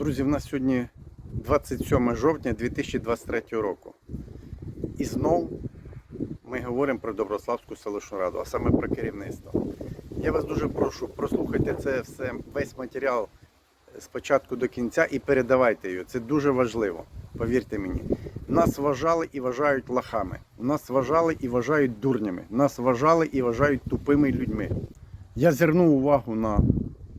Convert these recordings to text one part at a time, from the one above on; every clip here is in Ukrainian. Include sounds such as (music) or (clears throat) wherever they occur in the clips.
Друзі, в нас сьогодні 27 жовтня 2023 року. І знов ми говоримо про Доброславську селищну раду, а саме про керівництво. Я вас дуже прошу, прослухайте це все, весь матеріал з початку до кінця і передавайте його. Це дуже важливо, повірте мені. Нас вважали і вважають лахами. Нас вважали і вважають дурнями. Нас вважали і вважають тупими людьми. Я звернув увагу на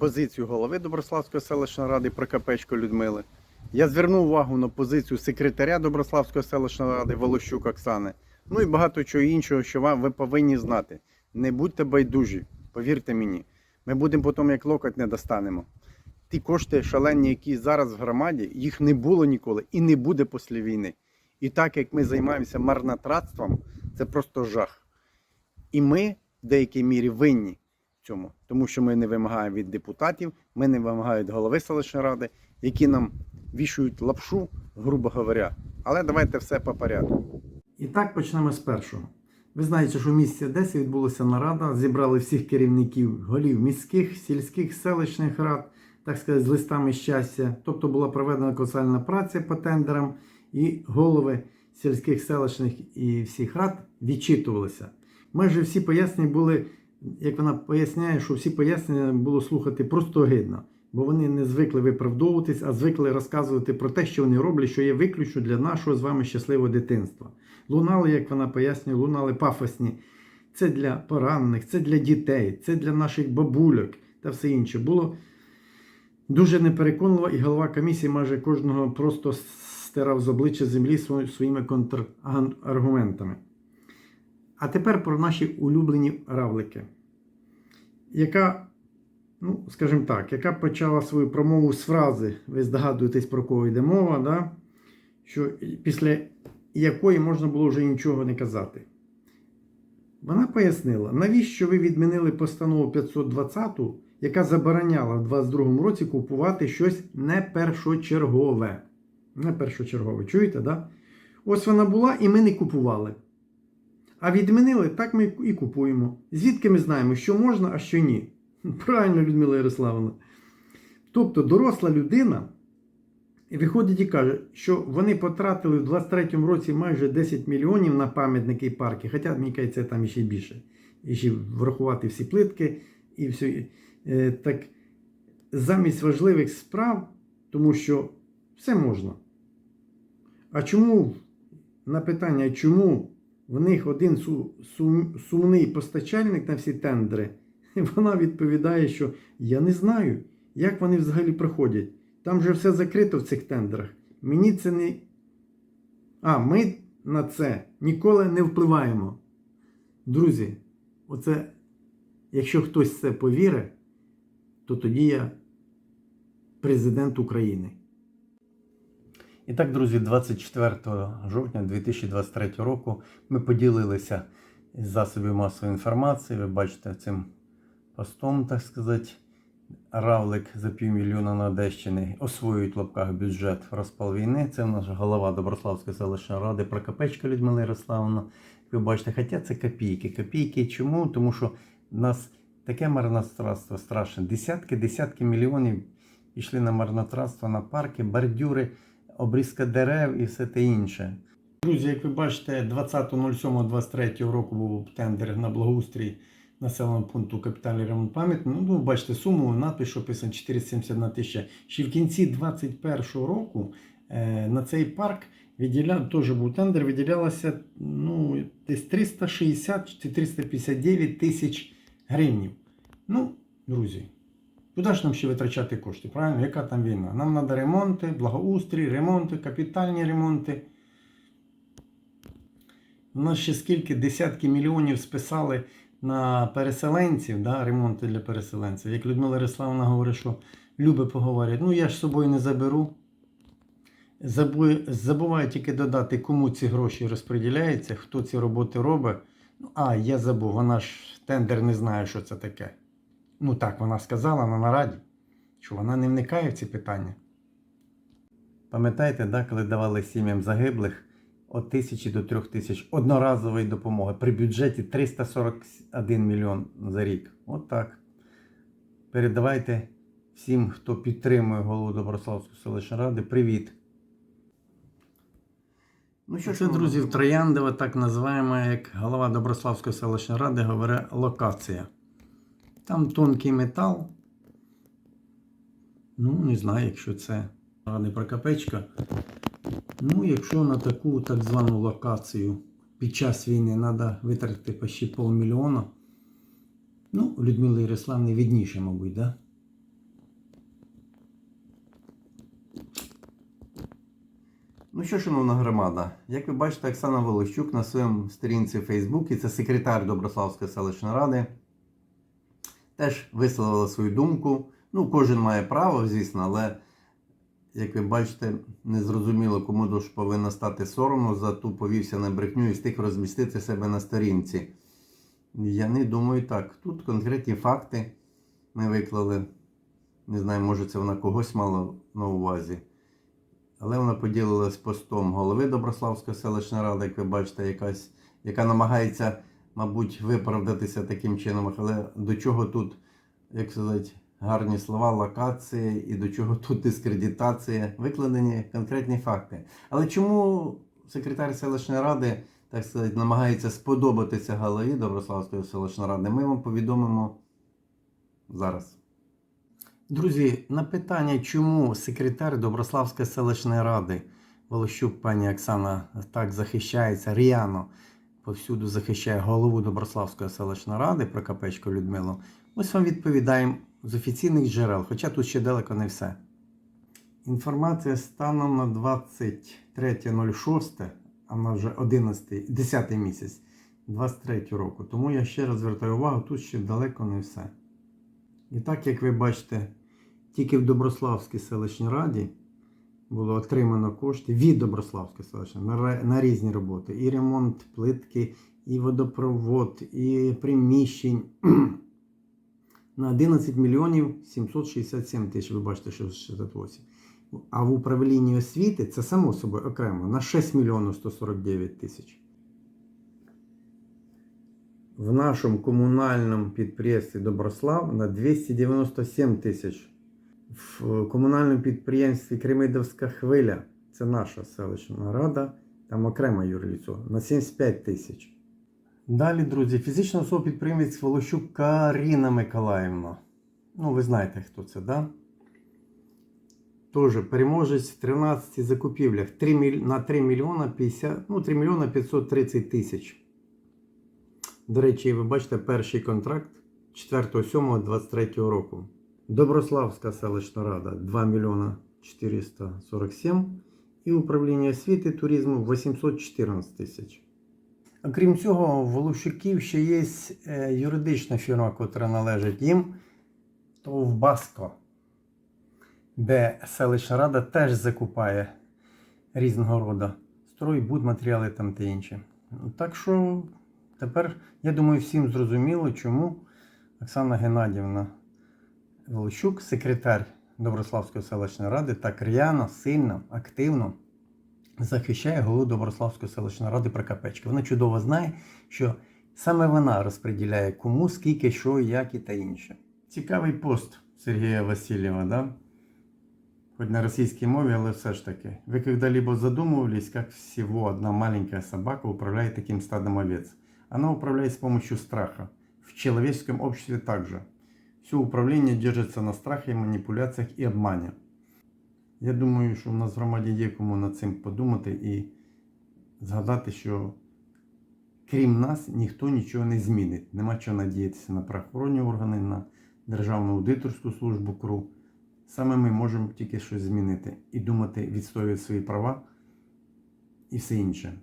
позицію голови Доброславської селищної ради Прокопечко Людмили. Я звернув увагу на позицію секретаря Доброславської селищної ради Волощук Оксани. Ну і багато чого іншого, що вам ви повинні знати. Не будьте байдужі, повірте мені. Ми будемо потім як локоть не достанемо. Ті кошти шалені, які зараз в громаді, їх не було ніколи і не буде після війни. І так як ми займаємося марнотратством, це просто жах. І ми в деякій мірі винні цьому, тому що ми не вимагаємо від депутатів, ми не вимагаємо від голови селищної ради, які нам вішують лапшу, грубо говоря. Але давайте все по порядку. І так почнемо з першого. Ви знаєте, що в місті Одесі відбулася нарада, зібрали всіх керівників голів міських, сільських, селищних рад, так сказати, з листами щастя. Тобто була проведена колосальна праця по тендерам, і голови сільських, селищних і всіх рад відчитувалися. Майже всі пояснення були, як вона поясняє, що всі пояснення було слухати просто огидно, бо вони не звикли виправдовуватись, а звикли розказувати про те, що вони роблять, що є виключно для нашого з вами щасливого дитинства. Лунали, як вона пояснює, лунали пафосні. Це для поранених, це для дітей, це для наших бабульок та все інше. Було дуже непереконливо, і голова комісії майже кожного просто стирав з обличчя землі своїми контраргументами. А тепер про наші улюблені равлики, яка, ну, скажімо так, яка почала свою промову з фрази, ви здогадуєтесь, про кого йде мова, да? що після якої можна було вже нічого не казати. Вона пояснила, навіщо ви відмінили постанову 520, яка забороняла в 2022 році купувати щось не першочергове. Не першочергове. Чуєте, да? Ось вона була, і ми не купували. А відмінили, так ми і купуємо. Звідки ми знаємо, що можна, а що ні? Правильно, Людмила Ярославовна. Тобто доросла людина виходить і каже, що вони потратили в 23-му році майже 10 мільйонів на пам'ятники і парки, хоча, мені кажеться, там ще більше. І ще врахувати всі плитки і все. Так замість важливих справ, тому що все можна. А чому на питання, чому в них один су- сум- сумний постачальник на всі тендери, (laughs) вона відповідає, що я не знаю, як вони взагалі проходять. Там же все закрито в цих тендерах. Мені це не. А, ми на це ніколи не впливаємо. Друзі, оце, якщо хтось це повірить, то тоді я президент України. І так, друзі, 24 жовтня 2023 року ми поділилися з засобів масової інформації. Ви бачите цим постом, так сказати, Равлик за півмільйона на Одещини освоюють в лапках бюджет в розпал війни. Це наш голова Доброславської селищної ради Прокопечка Людмила Ярославовна. Ви бачите, хоча це копійки. Копійки чому? Тому що в нас таке марнотратство страшне. Десятки, десятки мільйонів пішли на марнотратство, на парки, бордюри, обрізка дерев і все те інше. Друзі, як ви бачите, 20.07.23 року був тендер на благоустрій населеного пункту капітальний ремонт пам'ятник. Ну, ви бачите суму, надпис, що писано 471 тисяча. Ще в кінці 2021 року е, на цей парк відділяв, теж був тендер, виділялося ну, десь 360 чи 359 тисяч гривнів. Ну, друзі, куди ж нам ще витрачати кошти? Правильно? Яка там війна? Нам треба ремонти, благоустрій, ремонти, капітальні ремонти. У нас ще скільки десятки мільйонів списали на переселенців, да, ремонти для переселенців. Як Людмила Ярославовна говорить, що любить поговорять, ну я ж з собою не заберу. Забу- Забуваю тільки додати, кому ці гроші розподіляються, хто ці роботи робить. Ну, а, я забув, вона ж тендер не знає, що це таке. Ну так, вона сказала на нараді, що вона не вникає в ці питання. Пам'ятаєте, да, коли давали сім'ям загиблих від тисячі до трьох тисяч одноразової допомоги при бюджеті 341 мільйон за рік. От так. Передавайте всім, хто підтримує голову Доброславської селищної ради, привіт. Ну що Це, друзі, в Трояндове так називаємо, як голова Доброславської селищної ради говорить, локація. Там тонкий метал. Ну, не знаю, якщо це ради Прокопечка. Ну, якщо на таку так звану локацію під час війни треба витратити почти півмільйона, ну, у Людмили Ярославни відніше, мабуть, да? Ну що, шановна громада, як ви бачите, Оксана Волощук на своєму сторінці в Фейсбуці, це секретар Доброславської селищної ради, теж висловила свою думку. Ну, кожен має право, звісно, але, як ви бачите, незрозуміло, кому дуже повинно стати соромно за ту повівся на брехню і встиг розмістити себе на сторінці. Я не думаю так. Тут конкретні факти ми виклали. Не знаю, може це вона когось мала на увазі. Але вона поділилась постом голови Доброславської селищної ради, як ви бачите, якась, яка намагається, мабуть, виправдатися таким чином. Але до чого тут, як сказати, гарні слова, локація і до чого тут дискредитація, викладені конкретні факти. Але чому секретар селищної ради, так сказати, намагається сподобатися голові Доброславської селищної ради, ми вам повідомимо зараз. Друзі, на питання, чому секретар Доброславської селищної ради Волощук пані Оксана так захищається р'яно, повсюду захищає голову Доброславської селищної ради Прокопечко Людмилу, ось вам відповідаємо з офіційних джерел, хоча тут ще далеко не все. Інформація станом на 23.06, а вона вже 11, 10 місяць 23 року. Тому я ще раз звертаю увагу, тут ще далеко не все. І так, як ви бачите, тільки в Доброславській селищній раді було отримано кошти від Доброславської селищної на, на різні роботи. І ремонт плитки, і водопровод, і приміщень. (clears throat) на 11 мільйонів 767 тисяч, ви бачите, що 68. А в управлінні освіти це само собою окремо на 6 мільйонів 149 тисяч. В нашому комунальному підприємстві Доброслав на 297 тисяч. В комунальному підприємстві Кремидовська хвиля, це наша селищна рада, там окремо юрліцо, на 75 тисяч. Далі, друзі, фізична особа підприємець Волощук Каріна Миколаївна. Ну, ви знаєте, хто це, да? Тоже переможець в 13 закупівлях 3 міль... на 3 мільйона 50, ну, 3 мільйона 530 тисяч. До речі, ви бачите перший контракт 4.7.23 року. Доброславська селищна рада 2 мільйона 447 і управління освіти туризму 814 тисяч. Окрім цього, в Волощуків ще є е, юридична фірма, яка належить їм, то в Баско, де селищна рада теж закупає різного роду строй, будматеріали там та інше. Так що тепер, я думаю, всім зрозуміло, чому Оксана Геннадівна Волощук, секретар Доброславської селищної ради, так р'яно, сильно, активно захищає голову Доброславської селищної ради Прокопечка. Вона чудово знає, що саме вона розподіляє кому, скільки, що, як і та інше. Цікавий пост Сергія Васильєва, да? Хоть на российской мове, але все ж таки. Вы когда-либо задумывались, как всего одна маленькая собака управляет таким стадом овец? Она управляет с помощью страха. В человеческом обществе также. Все управление держится на страхе, манипуляциях и обмане. Я думаю, що в нас в громаді є кому над цим подумати і згадати, що крім нас ніхто нічого не змінить. Нема чого надіятися на правоохоронні органи, на Державну аудиторську службу КРУ. Саме ми можемо тільки щось змінити і думати, відстоювати свої права і все інше.